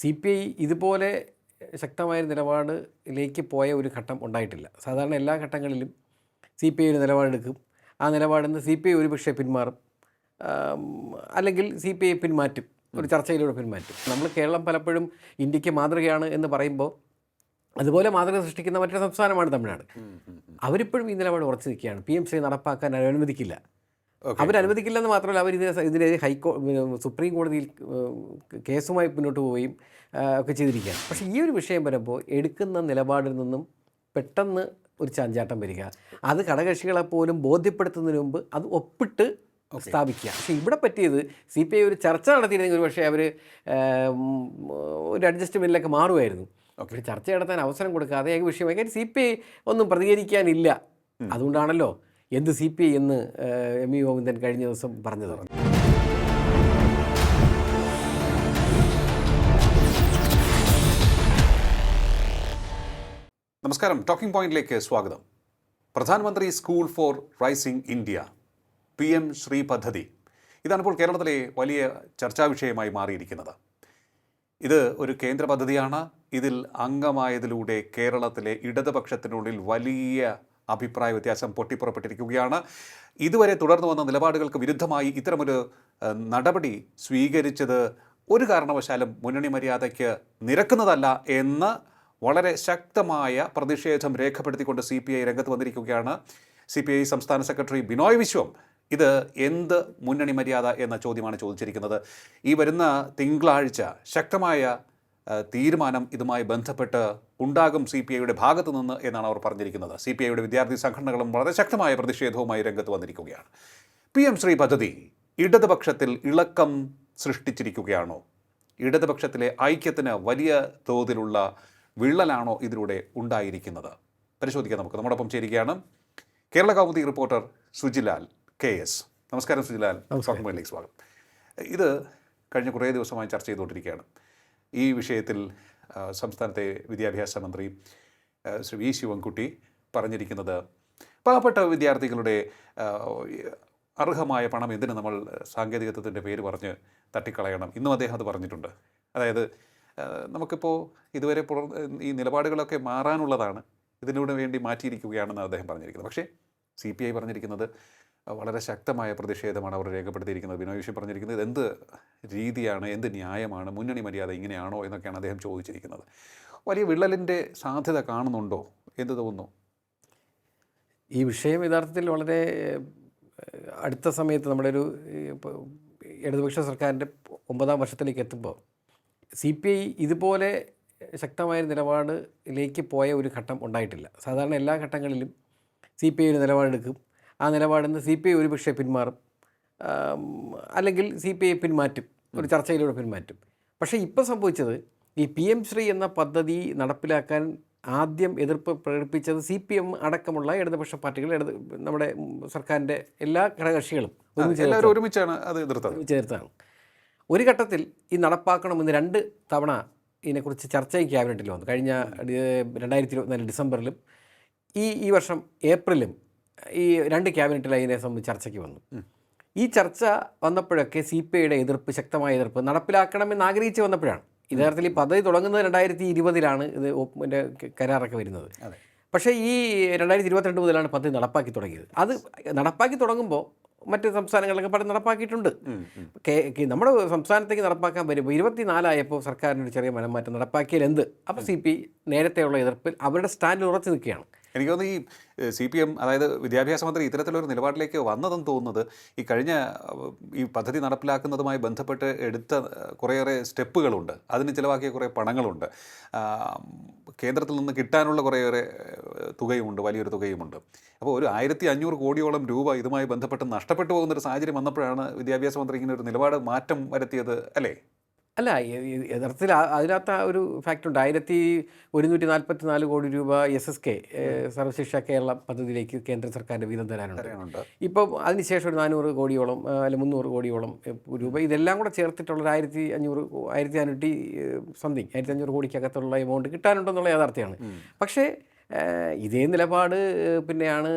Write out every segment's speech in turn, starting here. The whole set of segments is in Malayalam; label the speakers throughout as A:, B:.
A: സി പി ഐ ഇതുപോലെ ശക്തമായ നിലപാടിലേക്ക് പോയ ഒരു ഘട്ടം ഉണ്ടായിട്ടില്ല. സാധാരണ എല്ലാ ഘട്ടങ്ങളിലും സി പി ഐ ഒരു നിലപാടെടുക്കും. ആ നിലപാടിൽ നിന്ന് സി പി ഐ ഒരുപക്ഷെ പിന്മാറും. അല്ലെങ്കിൽ സി പി ഐ പിന്മാറ്റും. ഒരു ചർച്ചയിലൂടെ പിന്മാറ്റും. നമ്മൾ കേരളം പലപ്പോഴും ഇന്ത്യയ്ക്ക് മാതൃകയാണ് എന്ന് പറയുമ്പോൾ അതുപോലെ മാതൃക സൃഷ്ടിക്കുന്ന മറ്റൊരു സംസ്ഥാനമാണ് തമിഴ്നാട്. അവരിപ്പോഴും ഈ നിലപാട് ഉറച്ചു നിൽക്കുകയാണ്. പി എം ശ്രീ നടപ്പാക്കാൻ അനുവദിക്കില്ല. അവരനുവദിക്കില്ലെന്ന് മാത്രമല്ല അവർ ഇതിനെ ഇതിനെതിരെ ഹൈക്കോ സുപ്രീം കോടതിയിൽ കേസുമായി മുന്നോട്ട് പോവുകയും ഒക്കെ ചെയ്തിരിക്കുകയാണ്. പക്ഷേ ഈ ഒരു വിഷയം വരുമ്പോൾ എടുക്കുന്ന നിലപാടിൽ നിന്നും പെട്ടെന്ന് ഒരു ചാഞ്ചാട്ടം വരിക. അത് കടകക്ഷികളെ പോലും ബോധ്യപ്പെടുത്തുന്നതിന് മുമ്പ് അത് ഒപ്പിട്ട് സ്ഥാപിക്കുക. പക്ഷേ ഇവിടെ പറ്റിയത് സി പി ഐ ഒരു ചർച്ച നടത്തിയിരുന്നെങ്കിൽ ഒരു പക്ഷേ അവർ ഒരു അഡ്ജസ്റ്റ്മെന്റിലൊക്കെ മാറുമായിരുന്നു. ഒരു ചർച്ച നടത്താൻ അവസരം കൊടുക്കാതെ ഏക വിഷയമായി കാര്യം സി പി ഐ ഒന്നും പ്രതികരിക്കാനില്ല. അതുകൊണ്ടാണല്ലോ എന്ത് സി പി ഐ എന്ന് എം ഇ ഗോവിന്ദൻ കഴിഞ്ഞ ദിവസം പറഞ്ഞു തുടങ്ങി
B: നമസ്കാരം. ടോക്കിംഗ് പോയിന്റിലേക്ക് സ്വാഗതം. പ്രധാനമന്ത്രി school for rising India P M Shri പദ്ധതി. ഇതാണിപ്പോൾ കേരളത്തിലെ വലിയ ചർച്ചാ വിഷയമായി മാറിയിരിക്കുന്നത്. ഇത് ഒരു കേന്ദ്ര പദ്ധതിയാണ്. ഇതിൽ അംഗമായതിലൂടെ കേരളത്തിലെ ഇടതുപക്ഷത്തിനുള്ളിൽ വലിയ അഭിപ്രായ വ്യത്യാസം പൊട്ടിപ്പുറപ്പെട്ടിരിക്കുകയാണ്. ഇതുവരെ തുടർന്നു വന്ന നിലപാടുകൾക്ക് വിരുദ്ധമായി ഇത്തരമൊരു നടപടി സ്വീകരിച്ചത് ഒരു കാരണവശാലും മുന്നണി മര്യാദയ്ക്ക് നിരക്കുന്നതല്ല എന്ന് വളരെ ശക്തമായ പ്രതിഷേധം രേഖപ്പെടുത്തിക്കൊണ്ട് സി പി ഐ രംഗത്ത് വന്നിരിക്കുകയാണ്. സി പി ഐ സംസ്ഥാന സെക്രട്ടറി ബിനോയ് വിശ്വം ഇത് എന്ത് മുന്നണി മര്യാദ എന്ന ചോദ്യമാണ് ചോദിച്ചിരിക്കുന്നത്. ഈ വരുന്ന തിങ്കളാഴ്ച ശക്തമായ തീരുമാനം ഇതുമായി ബന്ധപ്പെട്ട് ഉണ്ടാകും സി പി ഐയുടെ ഭാഗത്തു നിന്ന് എന്നാണ് അവർ പറഞ്ഞിരിക്കുന്നത്. സി പി ഐയുടെ വിദ്യാർത്ഥി സംഘടനകളും വളരെ ശക്തമായ പ്രതിഷേധവുമായി രംഗത്ത് വന്നിരിക്കുകയാണ്. പി എം ശ്രീ പദ്ധതി ഇടതുപക്ഷത്തിൽ ഇളക്കം സൃഷ്ടിച്ചിരിക്കുകയാണോ? ഇടതുപക്ഷത്തിലെ ഐക്യത്തിന് വലിയ തോതിലുള്ള വിള്ളലാണോ ഇതിലൂടെ ഉണ്ടായിരിക്കുന്നത്? പരിശോധിക്കാം നമുക്ക്. നമ്മോടൊപ്പം ചേരുകയാണ് Kerala Kaumudi reporter Sujilal K S. നമസ്കാരം സുജിലാൽ. സ്വാഗതം സ്വാഗതം. ഇത് കഴിഞ്ഞ കുറേ ദിവസമായി ചർച്ച ചെയ്തുകൊണ്ടിരിക്കുകയാണ്. ഈ വിഷയത്തിൽ സംസ്ഥാനത്തെ വിദ്യാഭ്യാസ മന്ത്രി ശ്രീ വി ശിവൻകുട്ടി പറഞ്ഞിരിക്കുന്നത് പാവപ്പെട്ട വിദ്യാർത്ഥികളുടെ അർഹമായ പണം എന്തിന് നമ്മൾ സാങ്കേതികത്വത്തിന്റെ പേര് പറഞ്ഞ് തട്ടിക്കളയണം? ഇന്നും അദ്ദേഹം അത് പറഞ്ഞിട്ടുണ്ട്. അതായത് നമുക്കിപ്പോൾ ഇതുവരെ ഈ നിലപാടുകളൊക്കെ മാറാനുള്ളതാണ്. ഇതിനോട് വേണ്ടി മാറ്റിയിരിക്കുകയാണെന്ന് അദ്ദേഹം പറഞ്ഞിരിക്കുന്നത്. പക്ഷേ സി പി ഐ പറഞ്ഞിരിക്കുന്നത് വളരെ ശക്തമായ പ്രതിഷേധമാണ് അവർ രേഖപ്പെടുത്തിയിരിക്കുന്നത്. ബിനോയ് വിഷയം പറഞ്ഞിരിക്കുന്നത് എന്ത് രീതിയാണ് എന്ത് ന്യായമാണ് മുന്നണി മര്യാദ ഇങ്ങനെയാണോ എന്നൊക്കെയാണ് അദ്ദേഹം ചോദിച്ചിരിക്കുന്നത്. വലിയ വിള്ളലിന്റെ സാധ്യത കാണുന്നുണ്ടോ എന്ത് തോന്നുന്നു.
A: ഈ വിഷയം യഥാർത്ഥത്തിൽ വളരെ അടുത്ത സമയത്ത് നമ്മുടെ ഒരു ഇടതുപക്ഷ സർക്കാരിന്റെ ഒമ്പതാം വർഷത്തിലേക്ക് എത്തുമ്പോൾ സി പി ഐ ഇതുപോലെ ശക്തമായ നിലപാടിലേക്ക് പോയ ഒരു ഘട്ടം ഉണ്ടായിട്ടില്ല. സാധാരണ എല്ലാ ഘട്ടങ്ങളിലും സി പി ഐ ഒരു നിലപാടെടുക്കും. ആ നിലപാടിൽ നിന്ന് സി പി ഐ ഒരുപക്ഷെ പിന്മാറും. അല്ലെങ്കിൽ സി പി ഐ പിന്മാറ്റും. ഒരു ചർച്ചയിലൂടെ പിന്മാറ്റും. പക്ഷേ ഇപ്പോൾ സംഭവിച്ചത് ഈ പി എം ശ്രീ എന്ന പദ്ധതി നടപ്പിലാക്കാൻ ആദ്യം എതിർപ്പ് പ്രകടിപ്പിച്ചത് സി പി എം അടക്കമുള്ള ഇടതുപക്ഷ പാർട്ടികൾ ഇടത് നമ്മുടെ സർക്കാരിന്റെ എല്ലാ ഘടകകക്ഷികളും
B: എല്ലാവരും ഒരുമിച്ചാണ് അത് എതിർത്തത്.
A: ചേർത്താണ്. ഒരു ഘട്ടത്തിൽ ഈ നടപ്പാക്കണമെന്ന് രണ്ട് തവണ ഇതിനെക്കുറിച്ച് ചർച്ചയും ക്യാബിനറ്റിൽ വന്നു. കഴിഞ്ഞ രണ്ടായിരത്തി ഇരുപത്തിനാല് ഡിസംബറിലും ഈ ഈ വർഷം ഏപ്രിലും ഈ രണ്ട് ക്യാബിനറ്റിൽ അതിനെ സംബന്ധിച്ച് ചർച്ചയ്ക്ക് വന്നു. ഈ ചർച്ച വന്നപ്പോഴൊക്കെ സി പി ഐയുടെ എതിർപ്പ് ശക്തമായ എതിർപ്പ് നടപ്പിലാക്കണമെന്ന് ആഗ്രഹിച്ച് വന്നപ്പോഴാണ്. യഥാർത്ഥത്തിൽ ഈ പദ്ധതി തുടങ്ങുന്നത് രണ്ടായിരത്തി ഇരുപതിലാണ് ഇത് ഒപ്പിന്റെ കരാറൊക്കെ വരുന്നത്.
B: അതെ.
A: പക്ഷേ ഈ രണ്ടായിരത്തി ഇരുപത്തിരണ്ട് മുതലാണ് പദ്ധതി നടപ്പാക്കി തുടങ്ങിയത്. അത് നടപ്പാക്കി തുടങ്ങുമ്പോൾ മറ്റ് സംസ്ഥാനങ്ങളിലൊക്കെ പല നടപ്പാക്കിയിട്ടുണ്ട്. നമ്മുടെ സംസ്ഥാനത്തേക്ക് നടപ്പാക്കാൻ വരുമ്പോൾ ഇരുപത്തിനാലായപ്പോൾ സർക്കാരിന് ഒരു ചെറിയ മനംമാറ്റം നടപ്പാക്കിയാൽ എന്ത്? അപ്പോൾ സി പി നേരത്തെയുള്ള എതിർപ്പിൽ അവരുടെ സ്റ്റാൻഡിൽ ഉറച്ചു നിൽക്കുകയാണ്.
B: എനിക്ക് തോന്നുന്നു ഈ സി പി എം അതായത് വിദ്യാഭ്യാസ മന്ത്രി ഇത്തരത്തിലൊരു നിലപാടിലേക്ക് വന്നതെന്ന് തോന്നുന്നത് ഈ കഴിഞ്ഞ ഈ പദ്ധതി നടപ്പിലാക്കുന്നതുമായി ബന്ധപ്പെട്ട് എടുത്ത കുറേയേറെ സ്റ്റെപ്പുകളുണ്ട്. അതിന് ചിലവാക്കിയ കുറേ പണങ്ങളുണ്ട്. കേന്ദ്രത്തിൽ നിന്ന് കിട്ടാനുള്ള കുറേയേറെ തുകയുമുണ്ട് വലിയൊരു തുകയുമുണ്ട്. അപ്പോൾ ഒരു ആയിരത്തി അഞ്ഞൂറ് കോടിയോളം രൂപ ഇതുമായി ബന്ധപ്പെട്ട് നഷ്ടപ്പെട്ടു പോകുന്നൊരു സാഹചര്യം വന്നപ്പോഴാണ് വിദ്യാഭ്യാസ മന്ത്രി ഇങ്ങനെ ഒരു നിലപാട് മാറ്റം വരുത്തിയത് അല്ലേ?
A: അല്ല യഥാർത്ഥത്തിൽ അതിനകത്ത് ആ ഒരു ഫാക്ടുണ്ട് ആയിരത്തി ഒരുന്നൂറ്റി നാൽപ്പത്തി നാല് കോടി രൂപ S S K Sarvashiksha Kerala പദ്ധതിയിലേക്ക് കേന്ദ്ര സർക്കാരിന്റെ വീതം തരാനുണ്ട്. ഇപ്പം അതിനുശേഷം ഒരു നാനൂറ് കോടിയോളം അല്ലെങ്കിൽ അല്ല മുന്നൂറ് കോടിയോളം രൂപ ഇതെല്ലാം കൂടെ ചേർത്തിട്ടുള്ള ഒരു ആയിരത്തി അഞ്ഞൂറ് ആയിരത്തി അഞ്ഞൂറ്റി സംതിങ് ആയിരത്തി അഞ്ഞൂറ് കോടിക്കകത്തുള്ള എമൗണ്ട് കിട്ടാനുണ്ടെന്നുള്ള യാഥാർത്ഥ്യമാണ്. പക്ഷേ ഇതേ നിലപാട് പിന്നെയാണ്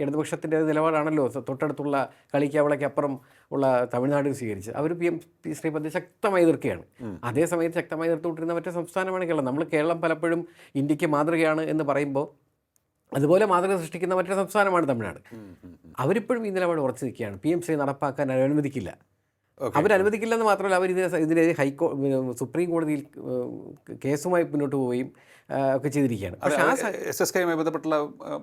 A: ഇടതുപക്ഷത്തിന്റെ നിലപാടാണല്ലോ. തൊട്ടടുത്തുള്ള കളിക്കാവളയ്ക്ക് അപ്പുറം ഉള്ള തമിഴ്നാട് സ്വീകരിച്ചത് അവർ പി എം പി ശ്രീപതി ശക്തമായി എതിർക്കുകയാണ് അതേസമയത്ത് ശക്തമായി എതിർത്തുകൊണ്ടിരുന്ന മറ്റേ സംസ്ഥാനമാണ് കേരളം. നമ്മൾ കേരളം പലപ്പോഴും ഇന്ത്യയ്ക്ക് മാതൃകയാണ് എന്ന് പറയുമ്പോൾ അതുപോലെ മാതൃക സൃഷ്ടിക്കുന്ന മറ്റൊരു സംസ്ഥാനമാണ് തമിഴ്നാട്. അവരിപ്പോഴും ഈ നിലപാട് ഉറച്ചു നിൽക്കുകയാണ്. പി എം ശ്രീ നടപ്പാക്കാൻ അനുവദിക്കില്ല. അവരനുവദിക്കില്ലെന്ന് മാത്രമല്ല അവർ ഇതിനെ ഇതിനെ ഹൈക്കോ സുപ്രീം കോടതിയിൽ കേസുമായി മുന്നോട്ട് പോവുകയും ഒക്കെ ചെയ്തിരിക്കുകയാണ്. പക്ഷേ ആ സ-
B: എസ് എസ് കെയുമായി ബന്ധപ്പെട്ടുള്ള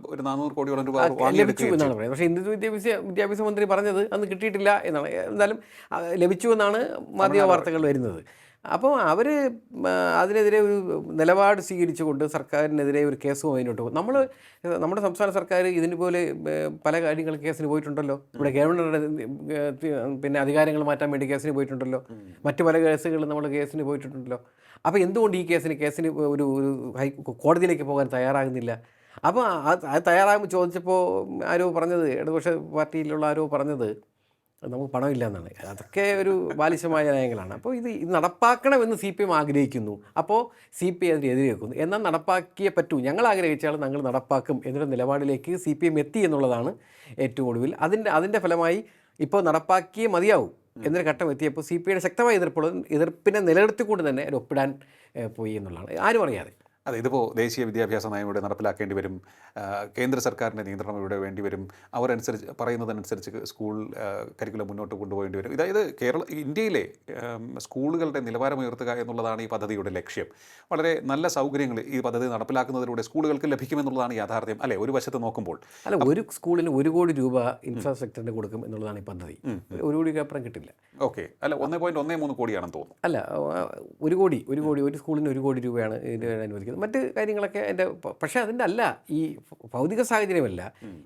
B: ഒരു നാനൂറ് കോടിയോളം രൂപ
A: ലഭിച്ചു എന്നാണ് പറയുന്നത്. പക്ഷേ ഹിന്ദു വിദ്യാഭ്യാസ വിദ്യാഭ്യാസ മന്ത്രി പറഞ്ഞത് അന്ന് കിട്ടിയിട്ടില്ല എന്നാണ്. എന്തായാലും ലഭിച്ചു എന്നാണ് മാധ്യമ വാർത്തകൾ വരുന്നത്. അപ്പോൾ അവർ അതിനെതിരെ ഒരു നിലപാട് സ്വീകരിച്ചുകൊണ്ട് സർക്കാരിനെതിരെ ഒരു കേസും അതിനോട്ട് പോകും. നമ്മൾ നമ്മുടെ സംസ്ഥാന സർക്കാർ ഇതിന് പോലെ പല കാര്യങ്ങൾ കേസിന് പോയിട്ടുണ്ടല്ലോ. ഇവിടെ ഗവർണറുടെ പിന്നെ അധികാരങ്ങൾ മാറ്റാൻ വേണ്ടി കേസിന് പോയിട്ടുണ്ടല്ലോ. മറ്റു പല കേസുകളും നമ്മൾ കേസിന് പോയിട്ടുണ്ടല്ലോ. അപ്പോൾ എന്തുകൊണ്ട് ഈ കേസിന് കേസിന് ഒരു ഒരു ഹൈ കോടതിയിലേക്ക് പോകാൻ തയ്യാറാകുന്നില്ല? അപ്പോൾ അത് അത് തയ്യാറാകുമ്പോൾ ചോദിച്ചപ്പോൾ ആരോ പറഞ്ഞത് ഇടതുപക്ഷ പാർട്ടിയിലുള്ള ആരോ പറഞ്ഞത് നമുക്ക് പണമില്ല എന്നാണ് അതൊക്കെ ഒരു ബാലിശമായ നയങ്ങളാണ്. അപ്പോൾ ഇത് ഇത് നടപ്പാക്കണമെന്ന് സി പി എം ആഗ്രഹിക്കുന്നു. അപ്പോൾ സി പി ഐ അതിനെതിരെ വെക്കുന്നു എന്നാൽ നടപ്പാക്കിയേ പറ്റൂ. ഞങ്ങൾ ആഗ്രഹിച്ചാൽ ഞങ്ങൾ നടപ്പാക്കും എന്നൊരു നിലപാടിലേക്ക് സി പി എം എത്തി എന്നുള്ളതാണ് ഏറ്റവും ഒടുവിൽ. അതിന്റെ അതിന്റെ ഫലമായി ഇപ്പോൾ നടപ്പാക്കിയേ മതിയാവും എന്നൊരു ഘട്ടം എത്തിയപ്പോൾ സി പി ഐയുടെ ശക്തമായ എതിർപ്പുള്ള എതിർപ്പിനെ നിലനിർത്തിക്കൊണ്ട് തന്നെ ഒരു ഒപ്പിടാൻ പോയി എന്നുള്ളതാണ്. ആരും അറിയാതെ.
B: അതെ ഇതിപ്പോൾ ദേശീയ വിദ്യാഭ്യാസ നയം ഇവിടെ നടപ്പിലാക്കേണ്ടി വരും. കേന്ദ്ര സർക്കാരിന്റെ നിയന്ത്രണം ഇവിടെ വേണ്ടി വരും. അവരനുസരിച്ച് പറയുന്നതനുസരിച്ച് സ്കൂൾ കരിക്കുലം മുന്നോട്ട് കൊണ്ടുപോകേണ്ടി വരും. ഇതായത് കേരള ഇന്ത്യയിലെ സ്കൂളുകളുടെ നിലവാരമുയർത്തുക എന്നുള്ളതാണ് ഈ പദ്ധതിയുടെ ലക്ഷ്യം. വളരെ നല്ല സൗകര്യങ്ങൾ ഈ പദ്ധതി നടപ്പിലാക്കുന്നതിലൂടെ സ്കൂളുകൾക്ക് ലഭിക്കുമെന്നുള്ളതാണ് യാഥാർത്ഥ്യം. അല്ലെ? ഒരു വശത്ത് നോക്കുമ്പോൾ.
A: അല്ല ഒരു സ്കൂളിന് ഒരു കോടി രൂപ ഇൻഫ്രാസ്ട്രക്ചറിന് കൊടുക്കും എന്നുള്ളതാണ് ഈ പദ്ധതി. ഒരു കോടി അപ്പുറം കിട്ടില്ല.
B: ഓക്കെ. അല്ല ഒന്നേ പോയിന്റ് ഒന്നേ മൂന്ന് കോടിയാണെന്ന് തോന്നുന്നു.
A: അല്ല ഒരു കോടി ഒരു കോടി ഒരു സ്കൂളിന് ഒരു കോടി രൂപയാണ് അനുവദിക്കുന്നത്. മറ്റ് കാര്യങ്ങളൊക്കെ എന്റെ പക്ഷേ അതിന്റെ അല്ല. ഈ ഭൗതിക സാഹചര്യമല്ല.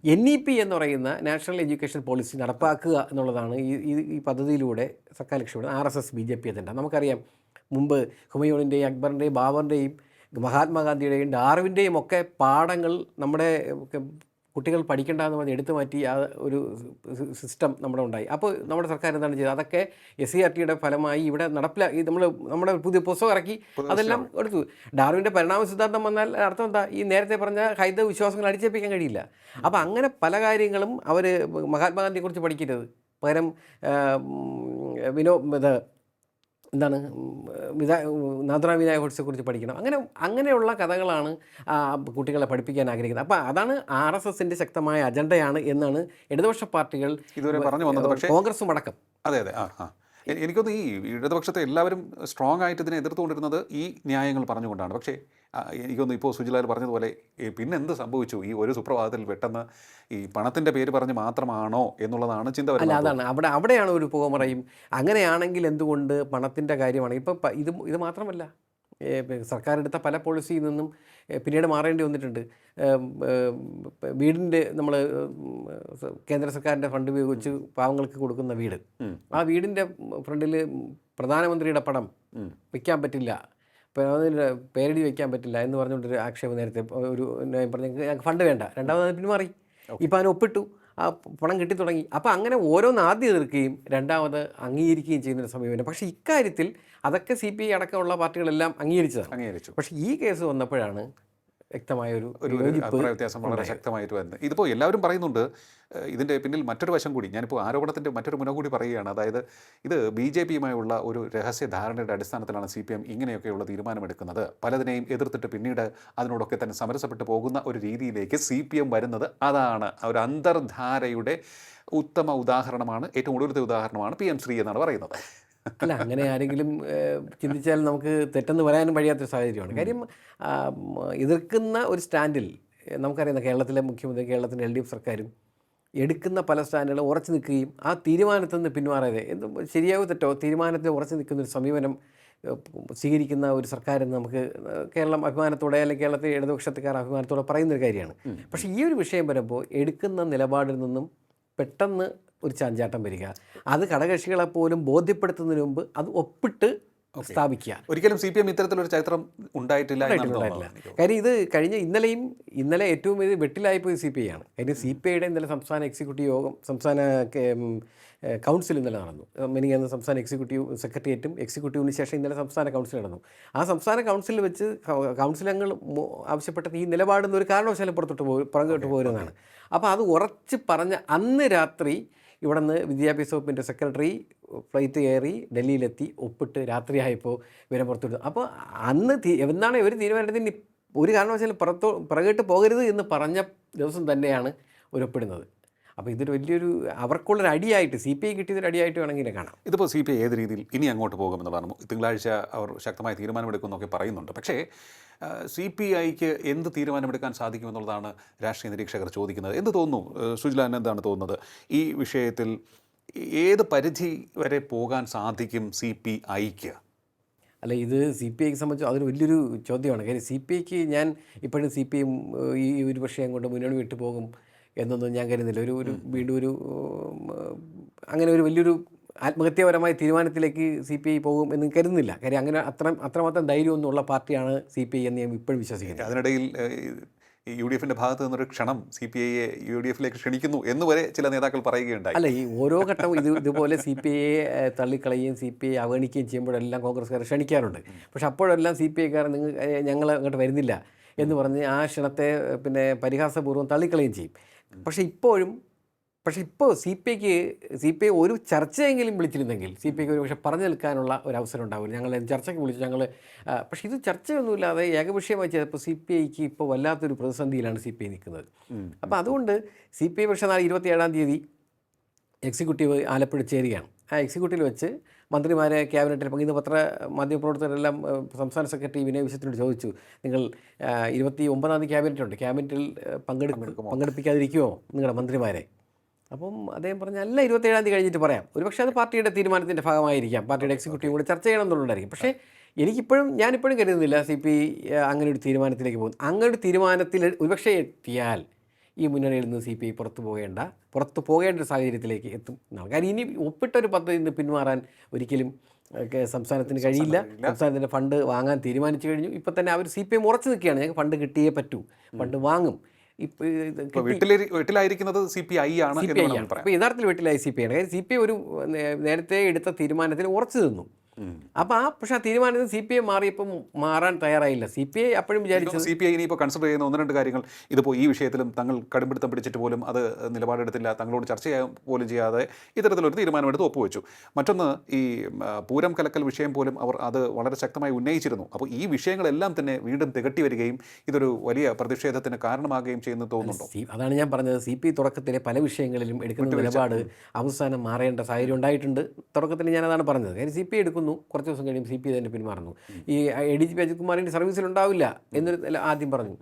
A: എൻ ഇ പി എന്ന് പറയുന്ന നാഷണൽ എഡ്യൂക്കേഷൻ പോളിസി നടപ്പാക്കുക എന്നുള്ളതാണ് ഈ ഈ- പദ്ധതിയിലൂടെ സർക്കാർ ലക്ഷ്യമിടുന്നത്. R S S B J P agenda നമുക്കറിയാം മുമ്പ് ഹുമയൂണിന്റെയും അക്ബറിന്റെയും ബാബറിന്റെയും മഹാത്മാഗാന്ധിയുടെയും ഡാർവിന്റെയും ഒക്കെ പാഠങ്ങൾ നമ്മുടെ കുട്ടികൾ പഠിക്കേണ്ടതെന്ന് പറഞ്ഞ് എടുത്തു മാറ്റി ആ ഒരു സിസ്റ്റം നമ്മുടെ ഉണ്ടായി. അപ്പോൾ നമ്മുടെ സർക്കാർ എന്താണ് ചെയ്തത്? അതൊക്കെ എസ് സി ആർ ടിയുടെ ഫലമായി ഇവിടെ നടപ്പിലാക്കി നമ്മൾ നമ്മുടെ പുതിയ പുസ്തകം ഇറക്കി അതെല്ലാം എടുത്തു. ഡാർവിന്റെ പരിണാമ സിദ്ധാന്തം വന്നാൽ അർത്ഥം എന്താ? ഈ നേരത്തെ പറഞ്ഞ ഹൈന്ദവ വിശ്വാസങ്ങൾ അടിച്ചേൽപ്പിക്കാൻ കഴിയില്ല. അപ്പോൾ അങ്ങനെ പല കാര്യങ്ങളും അവർ മഹാത്മാഗാന്ധിയെക്കുറിച്ച് പഠിക്കരുത് പകരം വിനോ ഇത് എന്താണ് വിധാ നാദ്ര വിനായക കുറിച്ച് പഠിക്കണം. അങ്ങനെ അങ്ങനെയുള്ള കഥകളാണ് കുട്ടികളെ പഠിപ്പിക്കാൻ ആഗ്രഹിക്കുന്നത്. അപ്പോൾ അതാണ് ആർ എസ് എസിന്റെ ശക്തമായ അജണ്ടയാണ് എന്നാണ് ഇടതുപക്ഷ പാർട്ടികൾ
B: ഇതുവരെ പറഞ്ഞു വന്നത്. പക്ഷേ
A: കോൺഗ്രസും അടക്കം.
B: അതെ അതെ. ആ ആ. എനിക്കൊന്ന് ഈ ഇടതുപക്ഷത്തെ എല്ലാവരും സ്ട്രോങ് ആയിട്ട് ഇതിനെ എതിർത്തുകൊണ്ടിരുന്നത് ഈ ന്യായങ്ങൾ പറഞ്ഞുകൊണ്ടാണ്. പക്ഷേ എനിക്കൊന്ന് ഇപ്പോൾ സുജിലാൽ പറഞ്ഞതുപോലെ പിന്നെ എന്ത് സംഭവിച്ചു? ഈ ഒരു സുപ്രഭാതത്തിൽ പെട്ടെന്ന് ഈ പണത്തിന്റെ പേര് പറഞ്ഞ് മാത്രമാണോ? എന്നുള്ളതാണ് ചിന്ത
A: അല്ല അതാണ്. അവിടെ അവിടെയാണ് ഒരു പുകമറയും. അങ്ങനെയാണെങ്കിൽ എന്തുകൊണ്ട് പണത്തിന്റെ കാര്യമാണ്? ഇപ്പം ഇത് ഇത് മാത്രമല്ല. സർക്കാർ എടുത്ത പല പോളിസിയിൽ നിന്നും പിന്നീട് മാറേണ്ടി വന്നിട്ടുണ്ട്. വീടിന്റെ നമ്മൾ കേന്ദ്ര സർക്കാരിന്റെ ഫണ്ട് ഉപയോഗിച്ച് പാവങ്ങൾക്ക് കൊടുക്കുന്ന വീട്. ആ വീടിന്റെ ഫ്രണ്ടിൽ പ്രധാനമന്ത്രിയുടെ പടം. വയ്ക്കാൻ പറ്റില്ല. അതിന്റെ പേരടി വയ്ക്കാൻ പറ്റില്ല എന്ന് പറഞ്ഞുകൊണ്ടൊരു ആക്ഷേപം നേരത്തെ ഒരു ഞാൻ പറഞ്ഞു ഞങ്ങൾക്ക് ഫണ്ട് വേണ്ട. രണ്ടാമത് അത് പിന്മാറി. ഇപ്പം അതിന് ഒപ്പിട്ടു. ആ പണം കിട്ടി തുടങ്ങി. അപ്പോൾ അങ്ങനെ ഓരോന്ന് ആദ്യം എതിർക്കുകയും രണ്ടാമത് അംഗീകരിക്കുകയും ചെയ്യുന്ന ഒരു സമീപനം പക്ഷേ ഇക്കാര്യത്തിൽ അതൊക്കെ സി പി ഐ അടക്കമുള്ള പാർട്ടികളെല്ലാം അംഗീകരിച്ചതാണ്.
B: അംഗീകരിച്ചു.
A: പക്ഷേ ഈ കേസ് വന്നപ്പോഴാണ് വ്യക്തമായ ഒരു
B: ഒരു ഒരു അഭിപ്രായ വ്യത്യാസം വളരെ ശക്തമായിട്ട് വരുന്നത് ഇതിപ്പോൾ എല്ലാവരും പറയുന്നുണ്ട് ഇതിന്റെ പിന്നിൽ മറ്റൊരു വശം കൂടി ഞാനിപ്പോൾ ആരോപണത്തിന്റെ മറ്റൊരു മുന കൂടി പറയുകയാണ്. അതായത് ഇത് ബി ജെ പിയുമായുള്ള ഒരു രഹസ്യ ധാരണയുടെ അടിസ്ഥാനത്തിലാണ് സി പി എം ഇങ്ങനെയൊക്കെയുള്ള തീരുമാനമെടുക്കുന്നത്. പലതിനെയും എതിർത്തിട്ട് പിന്നീട് അതിനോടൊക്കെ തന്നെ സമരസപ്പെട്ട് പോകുന്ന ഒരു രീതിയിലേക്ക് സി പി എം വരുന്നത് അതാണ്. ഒരു അന്തർധാരയുടെ ഉത്തമ ഉദാഹരണമാണ് ഏറ്റവും ഒടുവിലത്തെ ഉദാഹരണമാണ് പി എം ശ്രീ എന്നാണ് പറയുന്നത്.
A: അല്ല അങ്ങനെ ആരെങ്കിലും ചിന്തിച്ചാൽ നമുക്ക് തെറ്റെന്ന് പറയാനും കഴിയാത്തൊരു സാഹചര്യമാണ്. കാര്യം എതിർക്കുന്ന ഒരു സ്റ്റാൻഡിൽ നമുക്കറിയാം കേരളത്തിലെ മുഖ്യമന്ത്രി കേരളത്തിന്റെ എൽ ഡി എഫ് സർക്കാരും എടുക്കുന്ന പല സ്റ്റാൻഡുകളും ഉറച്ചു നിൽക്കുകയും ആ തീരുമാനത്തിൽ നിന്ന് പിന്മാറാതെ എന്ത് ശരിയാവോ തെറ്റോ തീരുമാനത്തിൽ ഉറച്ചു നിൽക്കുന്ന ഒരു സമീപനം സ്വീകരിക്കുന്ന ഒരു സർക്കാരെന്ന് നമുക്ക് കേരളം അഭിമാനത്തോടെ അല്ലെങ്കിൽ കേരളത്തിലെ ഇടതുപക്ഷത്തുകാർ അഭിമാനത്തോടെ പറയുന്നൊരു കാര്യമാണ്. പക്ഷേ ഈ ഒരു വിഷയം വരുമ്പോൾ എടുക്കുന്ന നിലപാടിൽ നിന്നും പെട്ടെന്ന് ഒരു ചാഞ്ചാട്ടം വരിക. അത് ഘടകകക്ഷികളെ പോലും ബോധ്യപ്പെടുത്തുന്നതിന് മുമ്പ് അത് ഒപ്പിട്ട് സ്ഥാപിക്കുക.
B: ഒരിക്കലും സി പി എം ഇത്തരത്തിലൊരു ചരിത്രം ഉണ്ടായിട്ടില്ല.
A: കാര്യം ഇത് കഴിഞ്ഞ ഇന്നലെയും ഇന്നലെ ഏറ്റവും ഇത് വെട്ടിലായിപ്പോയി സി പി ഐ ആണ്. കാര്യം സി പി ഐയുടെ ഇന്നലെ സംസ്ഥാന എക്സിക്യൂട്ടീവ് യോഗം സംസ്ഥാന കൗൺസിൽ ഇന്നലെ നടന്നു. മെനിങ്ങാന്ന് സംസ്ഥാന എക്സിക്യൂട്ടീവ് സെക്രട്ടേറിയറ്റും എക്സിക്യൂട്ടീവിന് ശേഷം ഇന്നലെ സംസ്ഥാന കൗൺസിൽ നടന്നു. ആ സംസ്ഥാന കൗൺസിലിൽ വെച്ച് കൗൺസിലംഗങ്ങൾ ആവശ്യപ്പെട്ടത് ഈ നിലപാടിൽ ഒരു കാരണവശാലും പുറത്തോട്ട് പോയി പുറകോട്ട് പോരുന്നതാണ്. അപ്പോൾ അത് ഉറച്ച് പറഞ്ഞ അന്ന് രാത്രി ഇവിടെ നിന്ന് വിദ്യാഭ്യാസ വകുപ്പിന്റെ സെക്രട്ടറി ഫ്ലൈറ്റ് കയറി ഡൽഹിയിലെത്തി ഒപ്പിട്ട് രാത്രിയായപ്പോൾ ഇവരെ പുറത്തുവിടുന്നു അപ്പോൾ അന്ന് എന്നാണ് ഇവർ തീരുമാനത്തിന് ഒരു കാരണവശാലും പുറത്തോ പുറകോട്ട് പോകരുത് എന്ന് പറഞ്ഞ ദിവസം തന്നെയാണ് ഒരു ഒപ്പിടുന്നത് അപ്പോൾ ഇതൊരു വലിയൊരു അവർക്കുള്ളൊരു അടിയായിട്ട് സി പി ഐ കിട്ടിയതൊരു അടിയായിട്ട് വേണമെങ്കിൽ കാണാം.
B: ഇതിപ്പോൾ സി പി ഐ ഏത് രീതിയിൽ ഇനി അങ്ങോട്ട് പോകുമെന്നുള്ളതാണ് തിങ്കളാഴ്ച അവർ ശക്തമായ തീരുമാനമെടുക്കുമെന്നൊക്കെ പറയുന്നുണ്ട്. പക്ഷേ സി പി ഐക്ക് എന്ത് തീരുമാനമെടുക്കാൻ സാധിക്കുമെന്നുള്ളതാണ് രാഷ്ട്രീയ നിരീക്ഷകർ ചോദിക്കുന്നത്. എന്ത് തോന്നുന്നു? സുജിലാൻ എന്താണ് തോന്നുന്നത്? ഈ വിഷയത്തിൽ ഏത് പരിധി വരെ പോകാൻ സാധിക്കും സി പി ഐക്ക്?
A: അല്ല ഇത് സി പി ഐക്ക് സംബന്ധിച്ച് അതൊരു വലിയൊരു ചോദ്യമാണ്. കാര്യം സി പി ഐക്ക് ഞാൻ ഇപ്പോഴും സി പി ഐ ഈ ഒരു പക്ഷേ അങ്ങോട്ട് മുന്നോട്ട് വിട്ടു പോകും. എന്നൊന്നും ഞാൻ കരുതുന്നില്ല. ഒരു ഒരു വീണ്ടും ഒരു അങ്ങനെ ഒരു വലിയൊരു ആത്മഹത്യാപരമായ തീരുമാനത്തിലേക്ക് സി പി ഐ പോകും എന്ന് കരുതുന്നില്ല. കാര്യം അങ്ങനെ അത്ര അത്രമാത്രം ധൈര്യമൊന്നുമുള്ള പാർട്ടിയാണ് സി പി ഐ എന്ന് ഞാൻ ഇപ്പോഴും വിശ്വസിക്കുന്നത്
B: അതിനിടയിൽ യു ഡി എഫിന്റെ ഭാഗത്ത് നിന്നൊരു ക്ഷണം സി പി ഐയെ യു ഡി എഫിലേക്ക് ക്ഷണിക്കുന്നു എന്ന് വരെ ചില നേതാക്കൾ പറയുകയുണ്ടായി.
A: അല്ല ഈ ഓരോ ഘട്ടവും ഇത് ഇതുപോലെ സി പി ഐയെ തള്ളിക്കളയുകയും സി പി ഐ അവഗണിക്കുകയും ചെയ്യുമ്പോഴെല്ലാം കോൺഗ്രസ്സുകാർ ക്ഷണിക്കാറുണ്ട്. പക്ഷെ അപ്പോഴെല്ലാം സി പി ഐക്കാർ നിങ്ങൾ ഞങ്ങൾ അങ്ങോട്ട് വരുന്നില്ല എന്ന് പറഞ്ഞ് ആ ക്ഷണത്തെ പിന്നെ പരിഹാസപൂർവം തള്ളിക്കളയുകയും ചെയ്യും. പക്ഷേ ഇപ്പോഴും പക്ഷേ ഇപ്പോൾ സി പി ഐക്ക് സി പി ഐ ഒരു ചർച്ചയെങ്കിലും വിളിച്ചിരുന്നെങ്കിൽ സി പി ഐക്ക് ഒരു പക്ഷേ പറഞ്ഞു നിൽക്കാനുള്ള ഒരു അവസരം ഉണ്ടാവില്ല. ഞങ്ങൾ ചർച്ചയ്ക്ക് വിളിച്ചു ഞങ്ങൾ പക്ഷേ ഇത് ചർച്ചയൊന്നുമില്ലാതെ ഏകപക്ഷീയമായി ചെയ്തപ്പോൾ സി പി ഐക്ക് ഇപ്പോൾ വല്ലാത്തൊരു പ്രതിസന്ധിയിലാണ് സി പി ഐ നിൽക്കുന്നത്. അപ്പോൾ അതുകൊണ്ട് സി പി ഐ പക്ഷേ നാളെ ഇരുപത്തിയേഴാം തീയതി എക്സിക്യൂട്ടീവ് ആലപ്പുഴ ചേരുകയാണ്. ആ എക്സിക്യൂട്ടീവിൽ വെച്ച് മന്ത്രിമാരെ ക്യാബിനറ്റിൽ പങ്ക് ഇന്ന് പത്ര മാധ്യമപ്രവർത്തകരെല്ലാം സംസ്ഥാന സെക്രട്ടറി വിനയ വിശ്വത്തിനോട് ചോദിച്ചു നിങ്ങൾ ഇരുപത്തി ഒമ്പതാം തീയതി ക്യാബിനറ്റ് ഉണ്ട് ക്യാബിനറ്റിൽ പങ്കെടുക്കും പങ്കെടുപ്പിക്കാതിരിക്കുമോ നിങ്ങളുടെ മന്ത്രിമാരെ? അപ്പം അദ്ദേഹം പറഞ്ഞ അല്ല ഇരുപത്തേഴാം തീയതി കഴിഞ്ഞിട്ട് പറയാം. ഒരുപക്ഷെ അത് പാർട്ടിയുടെ തീരുമാനത്തിന്റെ ഭാഗമായിരിക്കാം പാർട്ടിയുടെ എക്സിക്യൂട്ടീവ് കൂടെ ചർച്ച ചെയ്യണം എന്നുള്ളതായിരിക്കും. പക്ഷേ എനിക്കിപ്പോഴും ഞാനിപ്പോഴും കരുതുന്നില്ല സി പി അങ്ങനെ ഒരു തീരുമാനത്തിലേക്ക് പോകും. അങ്ങനെ ഒരു തീരുമാനത്തിൽ ഒരുപക്ഷെ എത്തിയാൽ ഈ മുന്നണിയിൽ നിന്ന് സി പി ഐ പുറത്തു പോകേണ്ട പുറത്തു പോകേണ്ട ഒരു സാഹചര്യത്തിലേക്ക് എത്തും എന്നാണ്. കാര്യം ഇനി ഒപ്പിട്ട ഒരു പദ്ധതി നിന്ന് പിന്മാറാൻ ഒരിക്കലും സംസ്ഥാനത്തിന് കഴിയില്ല. സംസ്ഥാനത്തിന്റെ ഫണ്ട് വാങ്ങാൻ തീരുമാനിച്ചു കഴിഞ്ഞു. ഇപ്പം തന്നെ അവർ സി പി എം ഉറച്ചു നിൽക്കുകയാണ്. ഞങ്ങൾക്ക് ഫണ്ട് കിട്ടിയേ പറ്റൂ. ഫണ്ട് വാങ്ങും.
B: വീട്ടിലായിരിക്കുന്നത് സി പി ഐ ആണ്
A: സി
B: എന്ന്
A: പി ഐ ആണ്.
B: പറയാം
A: അപ്പോൾ യഥാർത്ഥത്തിൽ വീട്ടിലായി സി പി ഐ ആണ്. സി പി ഐ ഒരു നേരത്തെ എടുത്ത തീരുമാനത്തിൽ ഉറച്ചു നിന്നു. അപ്പോൾ ആ പക്ഷേ ആ തീരുമാനത്തിൽ സി പി ഐ മാറിയപ്പോൾ മാറാൻ തയ്യാറായില്ല. സി പി ഐ അപ്പോഴും വിചാരിച്ചു
B: സി പി ഐ ഇനിയിപ്പോൾ കൺസിഡർ ചെയ്യുന്ന ഒന്ന് രണ്ട് കാര്യങ്ങൾ ഇതിപ്പോൾ ഈ വിഷയത്തിലും തങ്ങൾ കടുംപിടുത്തം പിടിച്ചിട്ട് പോലും അത് നിലപാടെടുത്തില്ല തങ്ങളോട് ചർച്ച ചെയ്യാൻ പോലും ചെയ്യാതെ ഇത്തരത്തിലൊരു തീരുമാനമെടുത്ത് ഒപ്പുവെച്ചു. മറ്റൊന്ന് ഈ പൂരം കലക്കൽ വിഷയം പോലും അവർ അത് വളരെ ശക്തമായി ഉന്നയിച്ചിരുന്നു. അപ്പോൾ ഈ വിഷയങ്ങളെല്ലാം തന്നെ വീണ്ടും തികട്ടി വരികയും ഇതൊരു വലിയ പ്രതിഷേധത്തിന് കാരണമാകുകയും ചെയ്യുന്നു തോന്നുന്നുണ്ടോ?
A: അതാണ് ഞാൻ പറഞ്ഞത്. സി പി തുടക്കത്തിലെ പല വിഷയങ്ങളിലും എടുക്കുന്ന നിലപാട് അവസാനം മാറേണ്ട സാഹചര്യം ഉണ്ടായിട്ടുണ്ട്. തുടക്കത്തിൽ ഞാനതാണ് പറഞ്ഞത്. കാര്യം സി പി എടുക്കുന്നു കുറച്ച് ദിവസം കഴിയും സി പി തന്നെ പിന്മാറുന്നു ഈ A D G P Ajith കുമാറിന്റെ സർവീസിൽ ഉണ്ടാവില്ല എന്നൊരു ആദ്യം പറഞ്ഞു.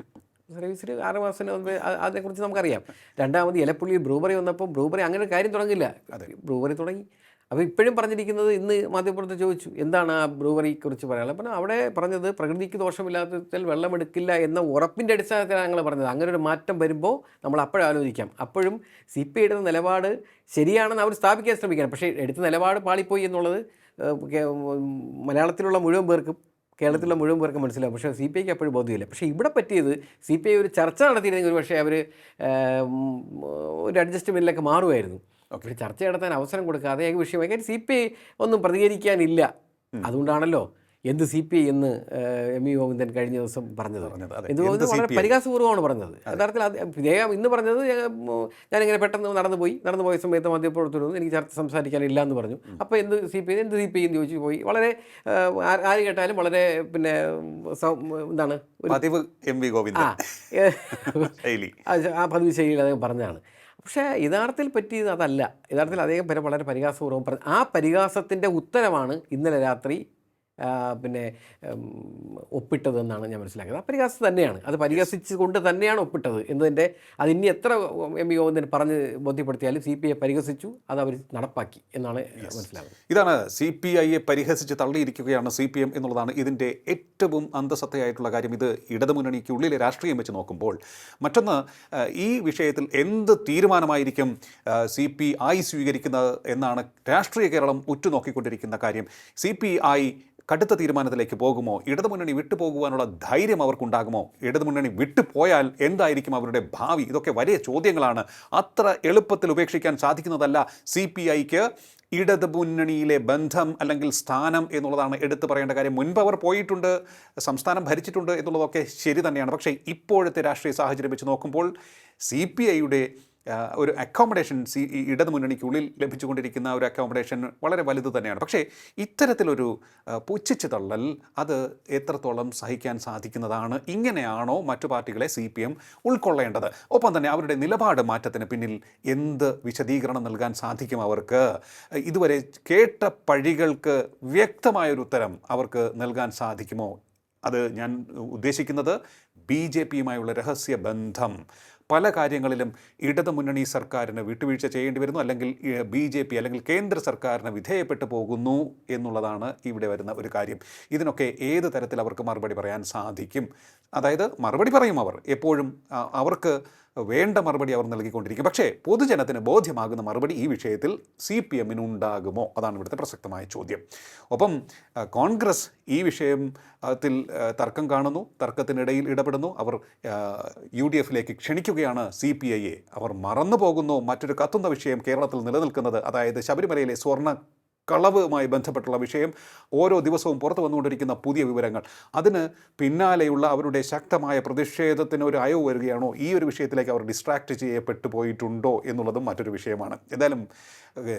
A: സർവീസിൽ ആറ് മാസത്തിന് മുമ്പ് അ- അതിനെക്കുറിച്ച് നമുക്കറിയാം. രണ്ടാമത് ഇലപ്പുള്ളി ബ്രൂബറി വന്നപ്പോൾ ബ്രൂബറി അങ്ങനെ ഒരു കാര്യം തുടങ്ങില്ല ബ്രൂബറി തുടങ്ങി. അപ്പോൾ ഇപ്പോഴും പറഞ്ഞിരിക്കുന്നത് ഇന്ന് മാധ്യമപ്രവർത്തകർ ചോദിച്ചു എന്താണ് ആ ബ്രൂവറിയെക്കുറിച്ച് പറയാനുള്ളത് അപ്പം അവിടെ പറഞ്ഞത് പ്രകൃതിക്ക് ദോഷമില്ലാത്ത വിധത്തിൽ വെള്ളമെടുക്കില്ല എന്ന ഉറപ്പിന്റെ അടിസ്ഥാനത്തിലാണ് ഞങ്ങൾ പറഞ്ഞത്. അങ്ങനെ ഒരു മാറ്റം വരുമ്പോൾ നമ്മൾ അപ്പോഴും ആലോചിക്കാം. അപ്പോഴും സി പി എടുത്ത നിലപാട് ശരിയാണെന്ന് അവർ സ്ഥാപിക്കാൻ ശ്രമിക്കണം. പക്ഷേ എടുത്ത നിലപാട് പാളിപ്പോയി എന്നുള്ളത് മലയാളത്തിലുള്ള മുഴുവൻ പേർക്കും കേരളത്തിലുള്ള മുഴുവൻ പേർക്കും മനസ്സിലാവും. പക്ഷേ സി പി ഐക്ക് അപ്പോഴും ബോധ്യമില്ല. പക്ഷേ ഇവിടെ പറ്റിയത് സി പി ഐ ഒരു ചർച്ച നടത്തിയിരുന്നെങ്കിൽ ഒരു പക്ഷേ അവർ ഒരു അഡ്ജസ്റ്റ്മെന്റിലൊക്കെ മാറുമായിരുന്നു. പക്ഷേ ചർച്ച നടത്താൻ അവസരം കൊടുക്കാതെ ഏക വിഷയമായി കാര്യം സി പി ഐ ഒന്നും പ്രതികരിക്കാനില്ല. അതുകൊണ്ടാണല്ലോ എന്ത് സി പി ഐ എന്ന് എം ഇ ഗോവിന്ദൻ കഴിഞ്ഞ ദിവസം പറഞ്ഞത്.
B: പറഞ്ഞത്,
A: വളരെ? പരിഹാസപൂർവമാണ് പറഞ്ഞത്. യഥാർത്ഥത്തിൽ അത് ഇദ്ദേഹം ഇന്ന് പറഞ്ഞത് ഞാനിങ്ങനെ പെട്ടെന്ന് നടന്നു പോയി. നടന്നു പോയ സമയത്ത് മാധ്യമപ്രവർത്തകർ എനിക്ക് ചർച്ച സംസാരിക്കാനില്ല എന്ന് പറഞ്ഞു. അപ്പോൾ എന്ത് സി പി ഐ എന്ത് സി പി ഐ എന്ന് ചോദിച്ചു പോയി. വളരെ ആര് കേട്ടാലും വളരെ പിന്നെ എന്താണ്
B: പതിവ് എം വി ഗോവിന്ദൻ. ശൈലി.
A: ആ പതിവ് ശൈലിയിൽ അദ്ദേഹം പറഞ്ഞതാണ് പക്ഷേ യഥാർത്ഥത്തിൽ പറ്റിയത് അതല്ല. യഥാർത്ഥത്തിൽ അദ്ദേഹം വരെ വളരെ പരിഹാസപൂർവം പറഞ്ഞു ആ പരിഹാസത്തിന്റെ ഉത്തരമാണ് ഇന്നലെ രാത്രി പിന്നെ ഒപ്പിട്ടതെന്നാണ് ഞാൻ മനസ്സിലാക്കിയത് ആ പരിഹാസം തന്നെയാണ്. അത് പരിഹസിച്ച് കൊണ്ട് തന്നെയാണ് ഒപ്പിട്ടത് എന്നതിന്റെ അതിനി ഇനി എത്ര എം ഇ ഗോവിന്ദൻ പറഞ്ഞ് ബോധ്യപ്പെടുത്തിയാലും സി പി ഐ പരിഹസിച്ചു അത് അവർ നടപ്പാക്കി എന്നാണ് മനസ്സിലാക്കുന്നത്
B: ഇതാണ് സി പി ഐയെ പരിഹസിച്ച് തള്ളിയിരിക്കുകയാണ് സി പി എം എന്നുള്ളതാണ് ഇതിന്റെ ഏറ്റവും അന്തസത്തയായിട്ടുള്ള കാര്യം. ഇത് ഇടതുമുന്നണിക്കുള്ളിലെ രാഷ്ട്രീയം വെച്ച് നോക്കുമ്പോൾ മറ്റൊന്ന് ഈ വിഷയത്തിൽ എന്ത് തീരുമാനമായിരിക്കും സി പി ഐ സ്വീകരിക്കുന്നത് എന്നാണ് രാഷ്ട്രീയ കേരളം ഉറ്റുനോക്കിക്കൊണ്ടിരിക്കുന്ന കാര്യം. സി പി ഐ കടുത്ത തീരുമാനത്തിലേക്ക് പോകുമോ? ഇടതുമുന്നണി വിട്ടുപോകുവാനുള്ള ധൈര്യം അവർക്കുണ്ടാകുമോ? ഇടതുമുന്നണി വിട്ടുപോയാൽ എന്തായിരിക്കും അവരുടെ ഭാവി? ഇതൊക്കെ വലിയ ചോദ്യങ്ങളാണ്. അത്ര എളുപ്പത്തിൽ ഉപേക്ഷിക്കാൻ സാധിക്കുന്നതല്ല സി പി ഐക്ക്. ഇടത് മുന്നണിയിലെ ബന്ധം അല്ലെങ്കിൽ സ്ഥാനം എന്നുള്ളതാണ് എടുത്തു പറയേണ്ട കാര്യം. മുൻപ് അവർ പോയിട്ടുണ്ട് സംസ്ഥാനം ഭരിച്ചിട്ടുണ്ട് എന്നുള്ളതൊക്കെ ശരി തന്നെയാണ്. പക്ഷേ ഇപ്പോഴത്തെ രാഷ്ട്രീയ സാഹചര്യം വെച്ച് നോക്കുമ്പോൾ സി പി ഐയുടെ ഒരു അക്കോമഡേഷൻ സി ഇടത് മുന്നണിക്കുള്ളിൽ ലഭിച്ചുകൊണ്ടിരിക്കുന്ന ഒരു അക്കോമഡേഷൻ വളരെ വലുത് തന്നെയാണ്. പക്ഷേ ഇത്തരത്തിലൊരു പുച്ഛിച്ചു തള്ളൽ അത് എത്രത്തോളം സഹിക്കാൻ സാധിക്കുന്നതാണ് ഇങ്ങനെയാണോ മറ്റു പാർട്ടികളെ സി പി എം ഉൾക്കൊള്ളേണ്ടത്? ഒപ്പം തന്നെ അവരുടെ നിലപാട് മാറ്റത്തിന് പിന്നിൽ എന്ത് വിശദീകരണം നൽകാൻ സാധിക്കും അവർക്ക്? ഇതുവരെ കേട്ട പഴികൾക്ക് വ്യക്തമായൊരു ഉത്തരം അവർക്ക് നൽകാൻ സാധിക്കുമോ? അത് ഞാൻ ഉദ്ദേശിക്കുന്നത് ബി ജെ പിയുമായുള്ള രഹസ്യ ബന്ധം. പല കാര്യങ്ങളിലും ഇടത് മുന്നണി സർക്കാരിന് വിട്ടുവീഴ്ച ചെയ്യേണ്ടി വരുന്നു. അല്ലെങ്കിൽ ബി ജെ പി അല്ലെങ്കിൽ കേന്ദ്ര സർക്കാരിന് വിധേയപ്പെട്ടു പോകുന്നു എന്നുള്ളതാണ് ഇവിടെ വരുന്ന ഒരു കാര്യം. ഇതിനൊക്കെ ഏത് തരത്തിൽ അവർക്ക് മറുപടി പറയാൻ സാധിക്കും? അതായത് മറുപടി പറയും അവർ. എപ്പോഴും അവർക്ക് വേണ്ട മറുപടി അവർ നൽകിക്കൊണ്ടിരിക്കും. പക്ഷേ പൊതുജനത്തിന് ബോധ്യമാകുന്ന മറുപടി ഈ വിഷയത്തിൽ സി പി എമ്മിന് ഉണ്ടാകുമോ അതാണ് ഇവിടുത്തെ പ്രസക്തമായ ചോദ്യം. ഒപ്പം കോൺഗ്രസ് ഈ വിഷയം ത്തിൽ തർക്കം കാണുന്നു തർക്കത്തിനിടയിൽ ഇടപെടുന്നു. അവർ യു ഡി എഫിലേക്ക് ക്ഷണിക്കുകയാണ് സി പി ഐയെ. അവർ മറന്നു പോകുന്നു മറ്റൊരു കത്തുന്ന വിഷയം കേരളത്തിൽ നിലനിൽക്കുന്നത്. അതായത് ശബരിമലയിലെ സ്വർണ കളവുമായി ബന്ധപ്പെട്ടുള്ള വിഷയം ഓരോ ദിവസവും പുറത്തു വന്നുകൊണ്ടിരിക്കുന്ന പുതിയ വിവരങ്ങൾ. അതിന് പിന്നാലെയുള്ള അവരുടെ ശക്തമായ പ്രതിഷേധത്തിന് ഒരു അയവ് വരികയാണോ? ഈ ഒരു വിഷയത്തിലേക്ക് അവർ ഡിസ്ട്രാക്റ്റ് ചെയ്യപ്പെട്ടു പോയിട്ടുണ്ടോ എന്നുള്ളതും മറ്റൊരു വിഷയമാണ്. എന്തായാലും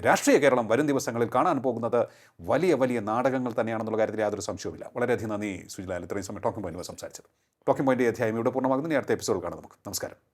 B: രാഷ്ട്രീയ കേരളം വരും ദിവസങ്ങളിൽ കാണാൻ പോകുന്നത് വലിയ വലിയ നാടകങ്ങൾ തന്നെയാണെന്നുള്ള കാര്യത്തിൽ യാതൊരു സംശയവുമില്ല. വളരെയധികം നന്ദി സുജിലാൽ. ഇത്രയും സമയം ടോക്കിംഗ് പോയിന്റ് സംസാരിച്ചത്. ടോക്കിംഗ് പോയിന്റ് അധ്യായം ഇവിടെ പൂർണമാകുന്നു. അടുത്ത എപ്പിസോഡ് കാണാം നമുക്ക്. നമസ്കാരം.